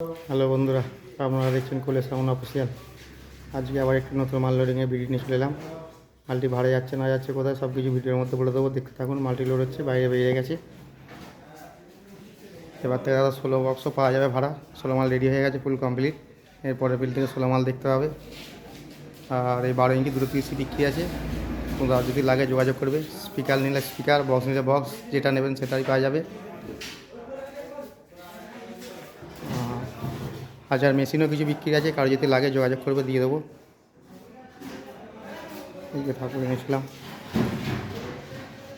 Hello বন্ধুরা, আপনারা দেখছেন কোলে সাউন্ড অফিসিয়াল আজকে আবার একটি নতুন মাল লোডিংয়ে ভিডিও নিয়ে চলে এলাম। মালটি ভাড়া যাচ্ছে না যাচ্ছে কোথায় সব কিছু ভিডিওর মধ্যে বলে দেবো। দেখতে থাকুন, মালটি লোড হচ্ছে, বাইরে বেরিয়ে গেছে। এবার থেকে দাদা ষোলো বক্সও পাওয়া যাবে ভাড়া। ষোলো মাল রেডি হয়ে গেছে ফুল কমপ্লিট এরপরে বিল থেকে ষোলো মাল দেখতে হবে। আর এই বারো ইঞ্চি দুটো পিসি বিক্রি আছে। তোমরা যদি লাগে যোগাযোগ করবে। স্পিকার নিলে স্পিকার বক্স নিলে বক্স যেটা নেবেন সেটাই পাওয়া যাবে। হাজার মেশিনও কিছু বিক্রি আছে, কারও যদি লাগে যোগাযোগ করবে, দিয়ে দেবো। এই যে ঠাকুর এনেছিলাম।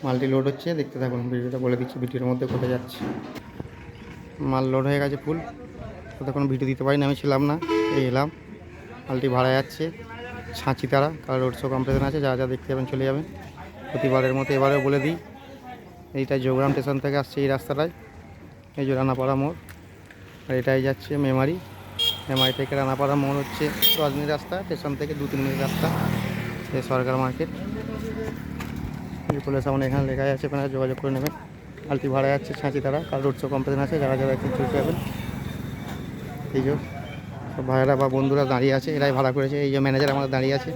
মালটি লোড হচ্ছে, দেখতে থাকুন, ভিডিওটা বলে দিচ্ছি, ভিডিওর মধ্যে কোথায় যাচ্ছে। মাল লোড হয়ে গেছে ফুল ততক্ষণ ভিডিও দিতে পারিনি, আমি ছিলাম না, এই এলাম। মালটি ভাড়া যাচ্ছে, ছাঁচি তারা কারণ রোড শো কম্পিটিশন আছে, যা যা দেখতে যাবেন চলে যাবেন। প্রতিবারের মতো এবারেও বলে দিই, এইটা যোগরাম স্টেশন থেকে আসছে এই রাস্তাটায়, এই যে রানাপাড়া মোড়, আর এটাই যাচ্ছে মেমারি। মেমারি থেকে রানাপাড়া মোড় হচ্ছে। দশ মিনিট রাস্তা, স্টেশন থেকে দু তিন মিনিট রাস্তা এই সরকার মার্কেট। পুলিশ সামনে এখানে লেখা আছে, আপনারা যোগাযোগ করে নেবেন। আলটি ভাড়া যাচ্ছে ছাঁচি তারা কাল রোড শো আছে, যারা যারা চলতে যাবেন এই যে সব ভাইয়েরা বা বন্ধুরা দাঁড়িয়ে আছে, এরাই ভাড়া করেছে। এই যে ম্যানেজার আমাদের দাঁড়িয়ে আছে,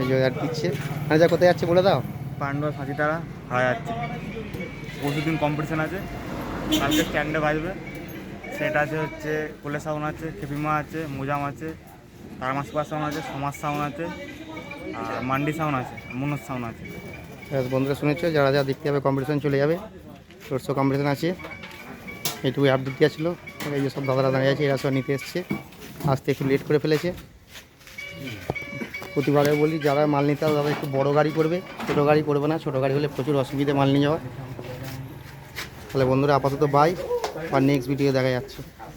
এই যে অ্যাড দিচ্ছে। ম্যানেজার কোথায় যাচ্ছে বলে দাও? পান্ডুয়া সাঁচিতারা ভাড়া যাচ্ছে। পরশু দিন কম্পিটিশন আছে, কালকে স্ট্যান্ডে বাজবে। সেট আছে হচ্ছে, কোলে সাউন্ড আছে খেপিমা আছে মোজাম আছে তারামাসপা সাউন্ড আছে, সমাজ সাউন্ড আছে, আর মান্ডি সাউন্ড আছে, মনোজ সাউন্ড আছে। বন্ধুরা শুনেছো, যারা যারা দেখতে যাবে কম্পিটিশন চলে যাবে রোড শো কম্পিটিশন আছে। এইটুকু আপডেট দেওয়া ছিল এই যে সব দাদারা দাঁড়িয়ে আছে, এরা সব নিতে এসছে। আসতে একটু লেট করে ফেলেছে। প্রতিবারে বলি, যারা মাল নিতে হবে তারা একটু বড় গাড়ি করবে। ছোটো গাড়ি করবে না, ছোটো গাড়ি হলে প্রচুর অসুবিধে মাল নিয়ে যাওয়া তাহলে বন্ধুরা, আপাতত বাই আর নেক্সট ভিডিও দেখা যাচ্ছে।